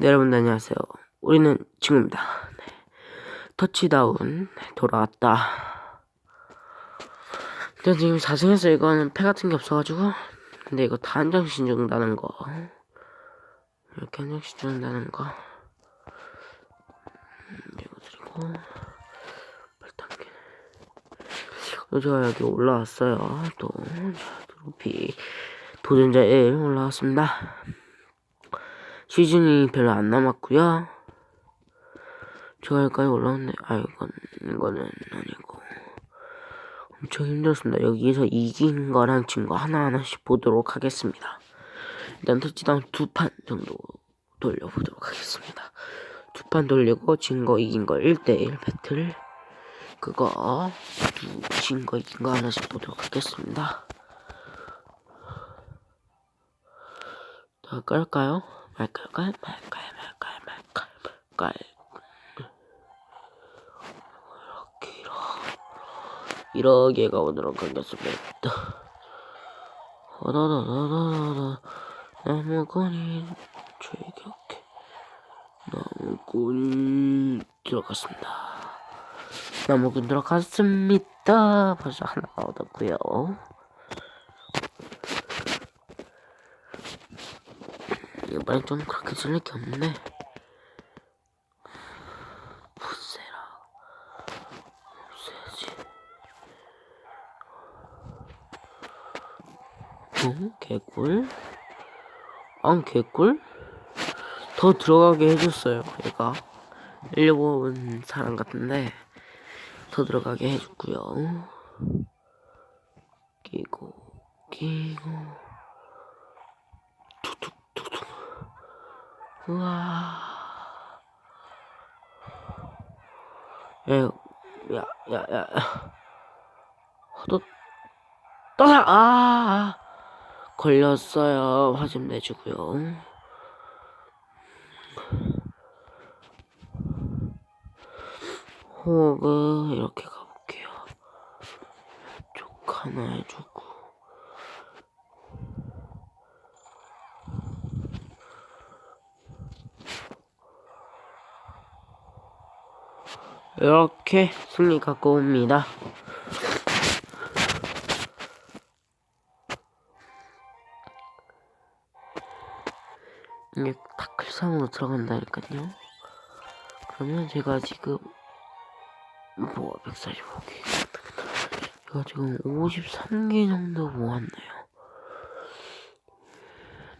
네, 여러분 안녕하세요. 우리는 친구입니다. 네. 터치다운 네, 돌아왔다. 일단 지금 4승에서 이거는 패 같은 게 없어가지고 근데 이거 다 한정씩 준다는 거 이렇게 한정씩 준다는 거 음, 이거 드리고 8단계 그리고 제가 여기 올라왔어요. 또 자, 트로피 도전자 1 올라왔습니다. 시즌이 별로 안 남았고요. 제가 여기까지 올라왔네. 아 이건 이거는 아니고 엄청 힘들었습니다. 여기서 이긴 거랑 진 거 하나 하나씩 보도록 하겠습니다. 일단 터치다운 두판 정도 돌려보도록 하겠습니다. 두 판 돌리고 진 거 이긴 거 1대1 배틀 그거 진 거 이긴 거 하나씩 보도록 하겠습니다. 자, 깔까요? 말까요? 깔? 말까요? 말까요? 말까요? 말까요? 이렇게 가보도록 하겠습니다. 허다다다다다 나무꾼이 즐겁게 나무꾼이 들어갔습니다. 나무꾼 들어갔습니다. 벌써 하나 얻었고요. 이번엔 좀 그렇게 쓸릴 게 없네. 부세라. 없애야지. 어? 개꿀? 안 개꿀? 더 들어가게 해줬어요, 얘가. 일본 사람 같은데, 더 들어가게 해줬고요. 끼고, 끼고. 우와. 야, 야, 야, 야. 너, 떠나, 아, 걸렸어요. 화 좀 내주고요. 호흡을 이렇게 가볼게요. 쪽 하나 해주고. 이렇게 승리 갖고 옵니다. 이게 타클상으로 들어간다니까요. 그러면 제가 지금 뭐 145개 제가 지금 53개 정도 모았네요.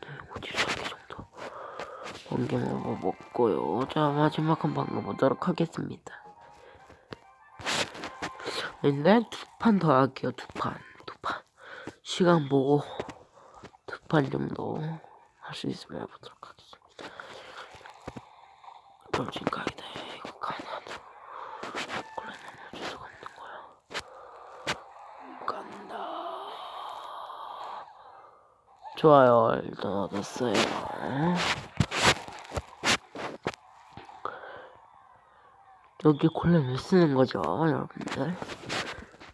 네, 53개 정도. 번개 먹어 먹고요. 자 마지막 한 번 가보도록 하겠습니다. 근데 두판 더 할게요. 두 판, 두 판. 시간 보고 두 판 정도 할 수 있으면 해보도록 하겠습니다. 그럼 지금까지다. 이거 가나도 원래 넘어질 수가 없는 거야. 간다. 좋아요. 일단 얻었어요. 여기 골렘 왜 쓰는 거죠, 여러분들?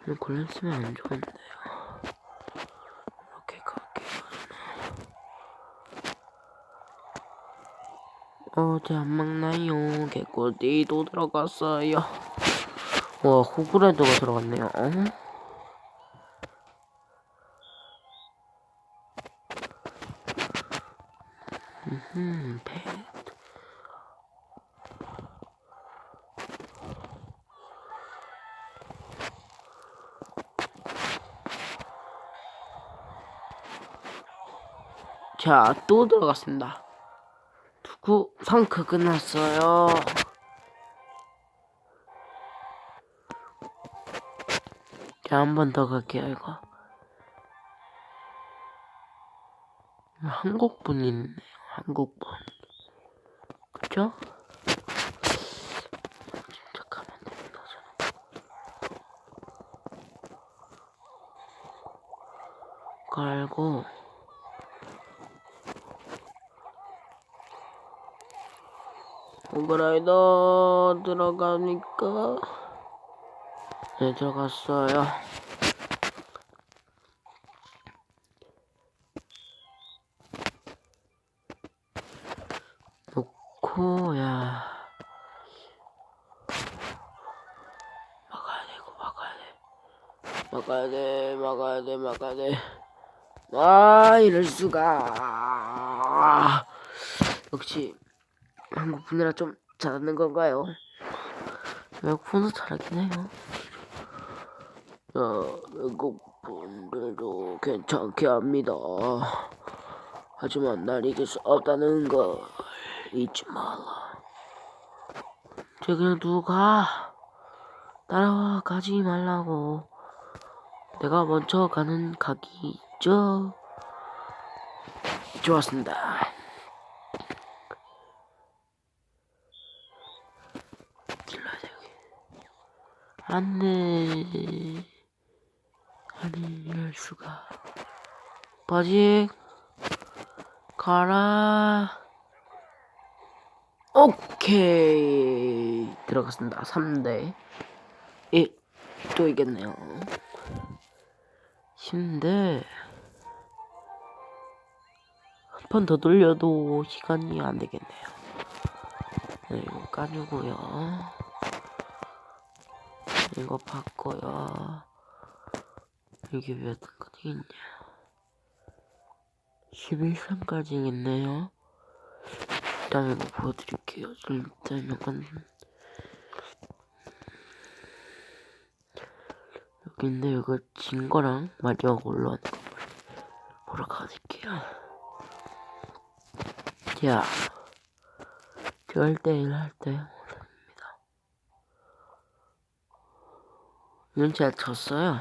이 골렘 쓰면 안 좋은데요. 이렇게 갈게요. 어 제 안 막나요? 개꿀띠도 들어갔어요. 와, 호그레드가 들어갔네요. 음, 배. 자, 또 들어갔습니다. 두구 상크 끝났어요. 자, 한 번 더 갈게요, 이거. 한국분 있네요, 한국분. 그쵸? 깔고. 오그라이더 들어가니까 네 들어갔어요 호야. 막아야 돼, 이거 막아야 돼. 막아야 돼, 막아야 돼, 막아야 돼. 아, 이럴 수가. 역시 한국 분이라 좀 잘하는 건가요? 외국 분도 잘하긴 해요. 어, 외국 분들도 괜찮게 합니다. 하지만 날 이길 수 없다는 걸 잊지 말라. 저 그냥 누가 따라와 가지 말라고. 내가 먼저 가는 각이 있죠. 좋았습니다. 안돼. 아니 이럴 수가. 바지 가라. 오케이 들어갔습니다. 3대 1. 또 이겼네요. 쉬운데 한번더 돌려도 시간이 안 되겠네요. 네, 이거 까주고요. 이거 바꿔요. 이게 몇 있냐? 11선까지 있네요. 일단 이거 보여드릴게요. 일단 약간 여기 있는데 이거 진 거랑 마지막 올라오는 거 보러 가실게요. 자, 저 1대1 할때 올립니다. 제가 졌어요.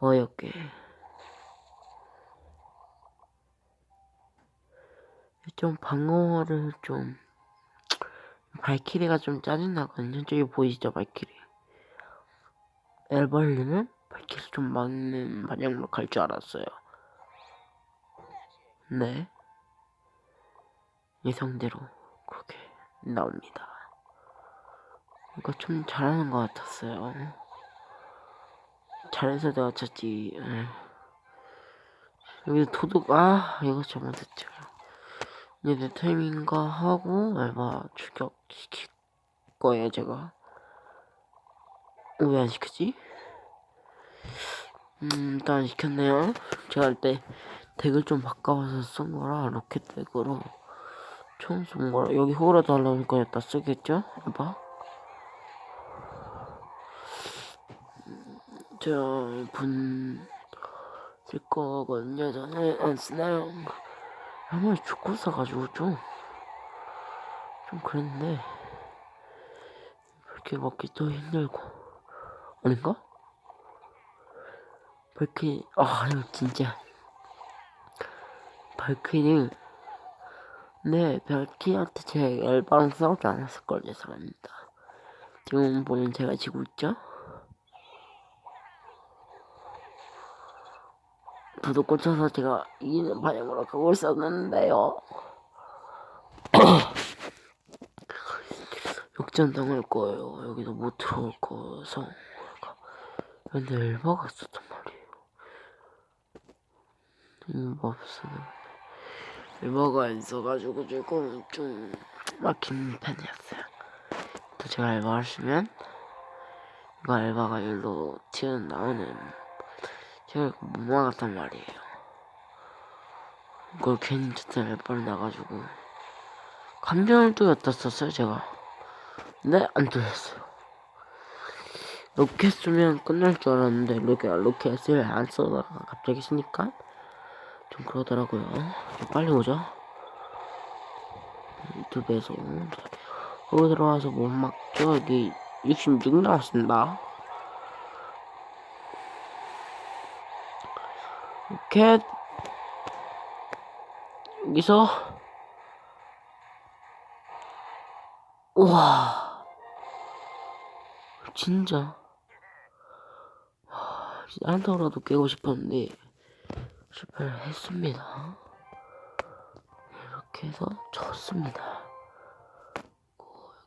어이없게. 좀 방어를 좀 발키리가 좀 짜증나거든요. 저기 보이시죠 발키리. 엘벌리는 발키리 좀 막는 마냥으로 갈 줄 알았어요. 네. 예상대로 그렇게 나옵니다. 이거 좀 잘하는 것 같았어요. 잘해서 내가. 에. 여기 도둑 아 이거 잘못했죠. 이제 내 타이밍인가 하고 알바 출격시킬 거예요 제가. 왜 안 시켰지? 음 일단 안 시켰네요. 제가 할때 덱을 좀 바꿔서 쓴 거라 로켓 덱으로 처음 쓴 거라 여기 호라도 하려니까 여기다 쓰겠죠? 해봐. 저분 쓸 거거든요. 저는 안 쓰나요? 한번 죽고 써가지고 좀, 좀 그랬는데, 그렇게 먹기도 힘들고, 아닌가? 발키리, 아, 이거 진짜. 발키리, 네, 발키리한테 제 엘바랑 싸우지 않았을 걸 예상합니다. 지금 보면 제가 지고 있죠? 부도 꽂혀서 제가 이기는 방향으로 가고 있었는데요. 역전 당할 거예요. 여기도 못 들어올 거여서. 근데 엘바가 있었단 말이에요. 엘바 없었는데. 엘바가 있어가지고 조금 좀 막힌 편이었어요. 또 제가 엘바를 쓰면 이거 엘바가 일로 튀어나오는 제가 이거 못 막았단 말이에요. 이걸 괜히 저때 몇 나가지고 감정을 뚫었었어요 제가. 근데 안 뚫렸어요. 로켓 쓰면 끝날 줄 알았는데 로켓 로켓을 안 써다가 갑자기 쓰니까 좀 그러더라고요. 빨리 오자. 유튜브에서 여기 들어와서 못 막죠. 여기 66 나왔습니다. 로켓 여기서. 우와. 진짜. 와, 진짜 한 타라도 깨고 싶었는데 실패를 했습니다. 이렇게 해서 졌습니다.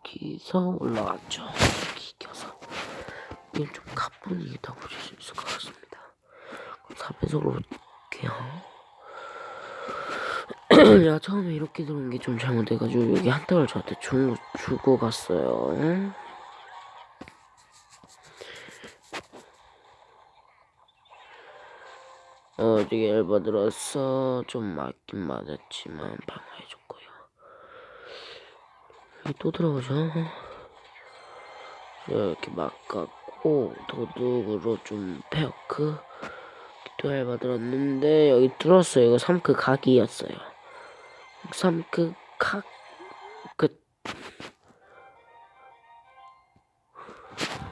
여기서 올라갔죠. 여기 이겨서. 이게 좀 가뿐이다고 보실 수 있을 것 같습니다. 4배속으로 볼게요 내가 처음에 이렇게 들어온 게 좀 잘못돼가지고 여기 한 턱을 저한테 주, 주고 갔어요. 어, 되게 열받들어서 좀 맞긴 맞았지만 방어해줬고요. 여기 또 들어오죠. 이렇게 막았고 도둑으로 좀 페어크 또 열받들었는데 여기 뚫었어요. 이거 3크 각이었어요. 3크 각 끝.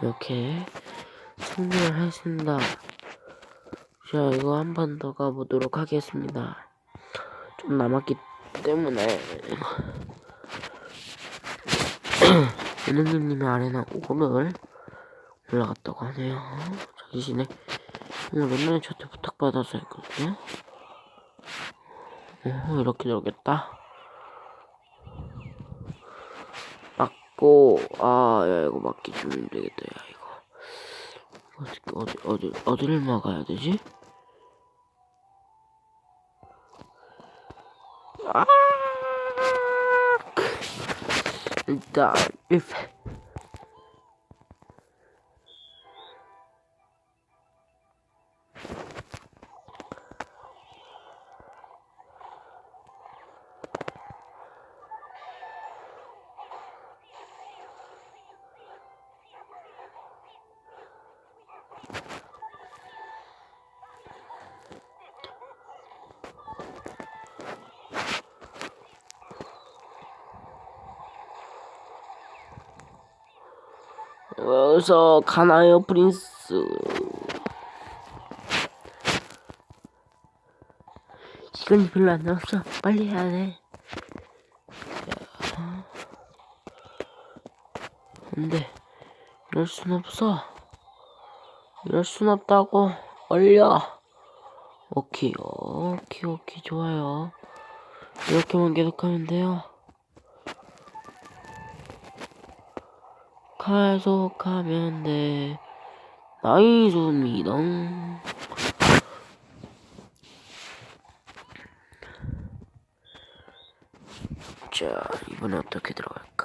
이렇게 승리를 했습니다. 자, 이거 한 번 더 가보도록 하겠습니다. 좀 남았기 때문에. 은행님님의 아레나 5를 올라갔다고 하네요. 자기 전에 오늘 맨날 저한테 부탁받아서 했거든요. 오, 이렇게 들어오겠다. 맞고, 아, 야, 이거 맞기 좀 힘들겠다, 야, 이거. 어디, 어디, 어디, 어디를 막아야 되지? 아! 일단, 1패. 어서 가나요, 프린스? 시간이 별로 안 남았어. 빨리 해야 돼. 돼. 이럴 순 없어. 이럴 순 없다고. 얼려. 오케이, 오케이, 오케이, 좋아요. 이렇게만 계속하면 돼요. 계속하면 돼. 나이스입니다. 자, 이번에 어떻게 들어갈까?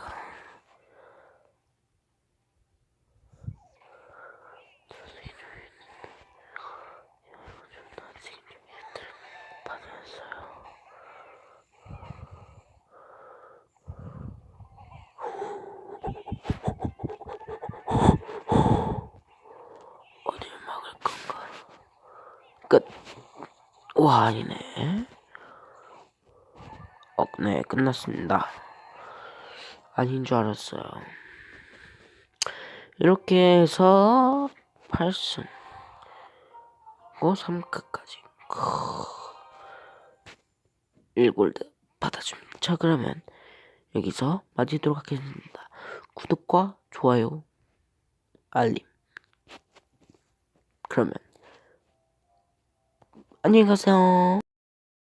와, 아니네. 어, 네, 끝났습니다. 아닌 줄 알았어요. 이렇게 해서 8승. 고 3크까지. 1골드 받아줍니다. 자, 그러면 여기서 마치도록 하겠습니다. 구독과 좋아요, 알림. 그러면 안녕히 가세요.